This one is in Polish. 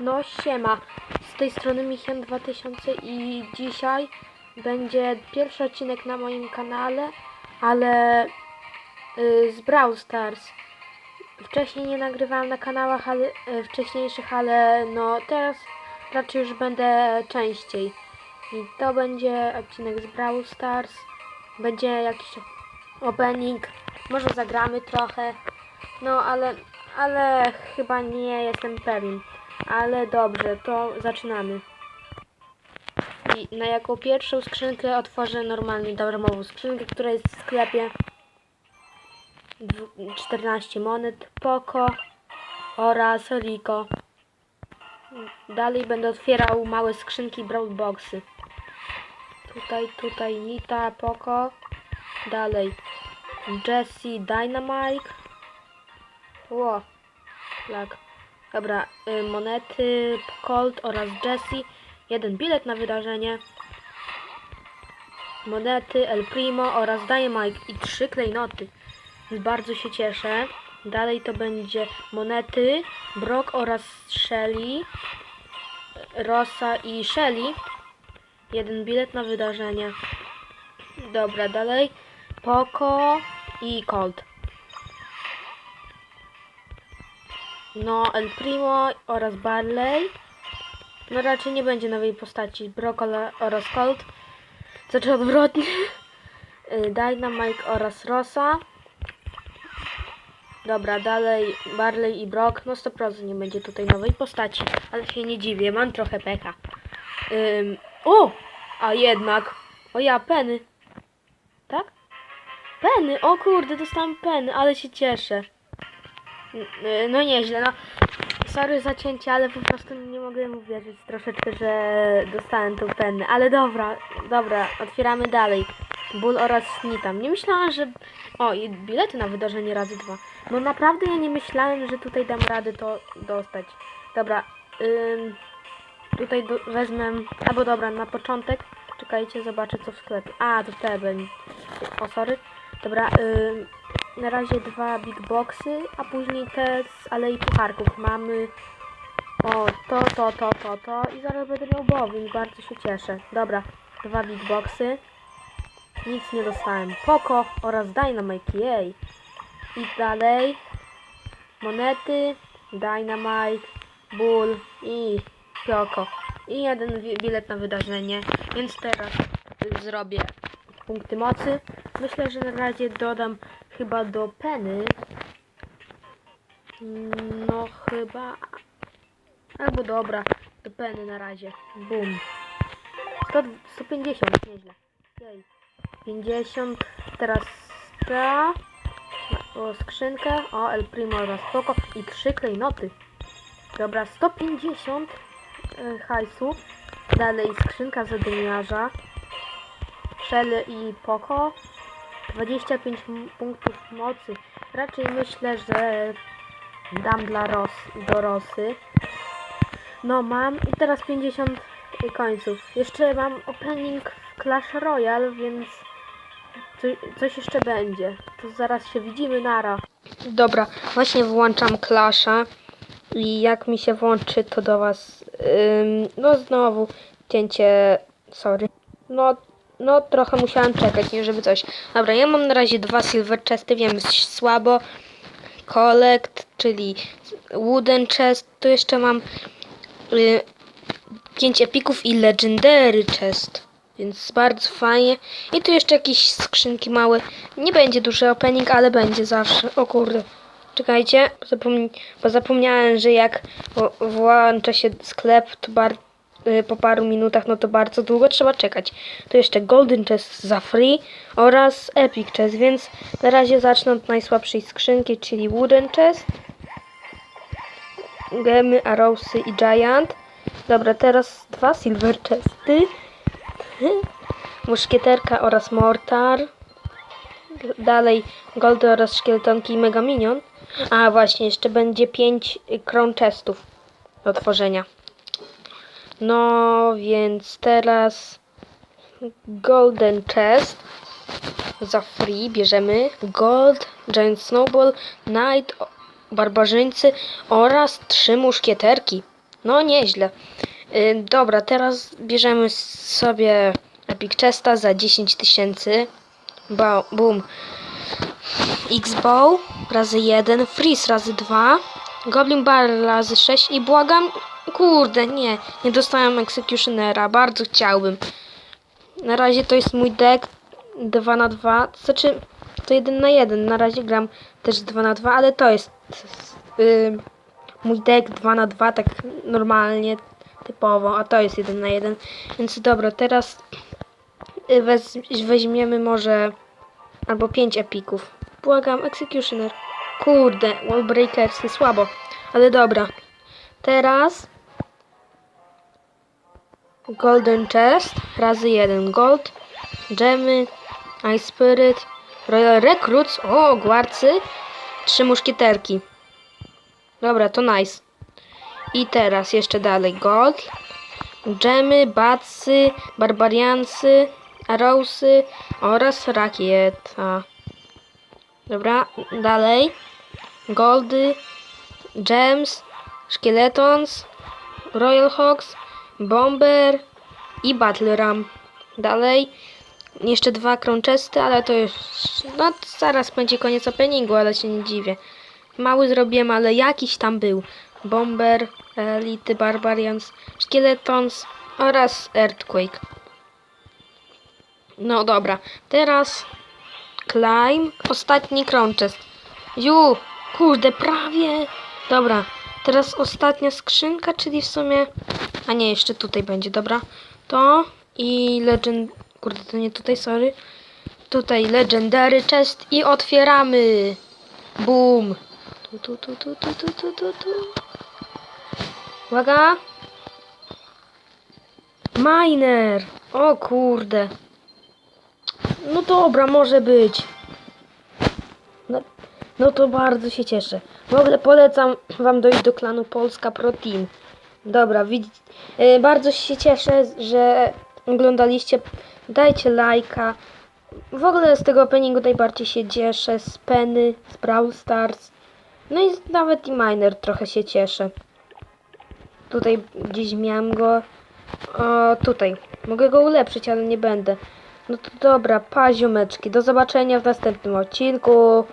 No siema, z tej strony Michian 2000 i dzisiaj będzie pierwszy odcinek na moim kanale, ale y, z Brawl Stars. Wcześniej nie nagrywałem na kanałach ale, y, wcześniejszych, ale no teraz raczej już będę częściej. I to będzie odcinek z Brawl Stars, będzie jakiś opening, może zagramy trochę, no ale, ale chyba nie jestem pewien. Ale dobrze, to zaczynamy. I na jaką pierwszą skrzynkę otworzę normalnie darmową skrzynkę, która jest w sklepie. Dwu- 14 monet, Poco oraz Rico. Dalej będę otwierał małe skrzynki Brawl Boxy. Tutaj, tutaj Nita, Poco. Dalej Jessie, Dynamite. Ło, tak. Dobra, y, monety, Colt oraz Jessie. Jeden bilet na wydarzenie. Monety, El Primo oraz Dynamite i trzy klejnoty. Bardzo się cieszę. Dalej to będzie monety, Brock oraz Shelly. Rosa i Shelly. Jeden bilet na wydarzenie. Dobra, dalej. Poco i Colt. No, El Primo oraz Barley. No raczej nie będzie nowej postaci. Brock ola- oraz Colt. Znaczy odwrotnie. Y, Dynamite oraz Rosa. Dobra, dalej Barley i Brock. No 100% nie będzie tutaj nowej postaci. Ale się nie dziwię, mam trochę pecha. Ym, o! A jednak. O ja, Penny. Tak? Penny, o kurde, dostałam Penny, ale się cieszę. No nieźle, no. Sorry za cięcie, ale po prostu nie mogłem uwierzyć troszeczkę, że dostałem tą pennę. Ale dobra, dobra, otwieramy dalej. Ból oraz Snitam. Nie myślałam, że... O, i bilety na wydarzenie razy dwa. No naprawdę ja nie myślałem, że tutaj dam radę to dostać. Dobra, ym, tutaj do, wezmę... Albo dobra, na początek. Czekajcie, zobaczę co w sklepie. A, to te będzie. O, sorry. Dobra, ym, na razie dwa big boxy, a później te z alei pucharków. Mamy o to, to, to, to, to i zaraz będę miał bardzo się cieszę. Dobra, dwa big boxy. Nic nie dostałem. Poco oraz Dynamite, jej. I dalej monety, Dynamite, Bull i Pioko. I jeden bilet na wydarzenie, więc teraz zrobię punkty mocy. Myślę, że na razie dodam chyba do Penny. No chyba. Albo dobra, do Penny na razie. Bum. 100, 150, nieźle. Jej. 50, teraz ta. O, skrzynkę. O, El Primo oraz Poco. I trzy klejnoty. Dobra, 150 e, hajsu. Dalej skrzynka zadymiarza. Shell i Poco. 25 m- punktów mocy. Raczej myślę, że dam dla Ros do Rosy. No mam i teraz 50 końców. Jeszcze mam opening w Clash Royale, więc co, coś jeszcze będzie. To zaraz się widzimy, nara. Dobra, właśnie włączam Clasha i jak mi się włączy, to do was... Ym, no znowu cięcie... Sorry. No, no trochę musiałam czekać, nie żeby coś. Dobra, ja mam na razie dwa silver chesty, wiem, słabo. Collect, czyli wooden chest. Tu jeszcze mam y, 5 epików i legendary chest. Więc bardzo fajnie. I tu jeszcze jakieś skrzynki małe. Nie będzie duży opening, ale będzie zawsze. O kurde. Czekajcie, bo zapomniałem, że jak włącza się sklep, to bar y, po paru minutach, no to bardzo długo trzeba czekać. Tu jeszcze Golden Chest za free oraz Epic Chest, więc na razie zacznę od najsłabszej skrzynki, czyli Wooden Chest. Gemy, Arrowsy i Giant. Dobra, teraz dwa Silver Chesty. Muszkieterka oraz Mortar. Dalej Goldy oraz Szkieletonki i Mega Minion. A właśnie, jeszcze będzie 5 Crown Chestów do otworzenia. No, więc teraz Golden Chest za free bierzemy Gold, Giant Snowball, Knight, Barbarzyńcy oraz trzy muszkieterki. No nieźle. Y, dobra, teraz bierzemy sobie Epic Chesta za 10 tysięcy. Boom. X-Bow razy 1, Freeze razy 2, Goblin Barrel razy 6 i błagam, kurde, nie, nie dostałem Executionera, bardzo chciałbym. Na razie to jest mój deck 2 na 2 znaczy to 1 na 1 na razie gram też 2 na 2 ale to jest y, mój deck 2 na 2 tak normalnie, typowo, a to jest 1 na 1 więc dobra, teraz y, wez, weźmiemy może albo 5 epików. Błagam, Executioner. Kurde, Wallbreakersy słabo, ale dobra. Teraz Golden Chest razy 1 Gold, Gemy, Ice Spirit, Royal Recruits, o, gwarcy, trzy muszkieterki. Dobra, to nice. I teraz jeszcze dalej Gold, Gemy, Batsy, Barbariansy, Arrowsy oraz Rakieta. Dobra, dalej. Goldy, Gems, Skeletons, Royal Hawks, Bomber i Battle Ram. Dalej. Jeszcze dwa Crunchesty, ale to już... No zaraz będzie koniec openingu, ale się nie dziwię. Mały zrobiłem, ale jakiś tam był. Bomber, Elity, Barbarians, Skeletons oraz Earthquake. No dobra, teraz climb, ostatni crunchest. Ju, kurde, prawie. Dobra, teraz ostatnia skrzynka, czyli w sumie... A nie, jeszcze tutaj będzie, dobra. To i legend... Kurde, to nie tutaj, sorry. Tutaj legendary chest i otwieramy. Boom. Tu, tu, tu, tu, tu, tu, tu, tu, tu. Uwaga. Miner. O kurde. No dobra, może być. No, no to bardzo się cieszę. W ogóle polecam wam dojść do klanu Polska Pro Team. Dobra, widz... y, bardzo się cieszę, że oglądaliście. Dajcie lajka. W ogóle z tego openingu najbardziej się cieszę. Z Penny, z Brawl Stars. No i nawet i Miner trochę się cieszę. Tutaj gdzieś miałem go. O, tutaj. Mogę go ulepszyć, ale nie będę. No to dobra, pa ziomeczki. Do zobaczenia w następnym odcinku.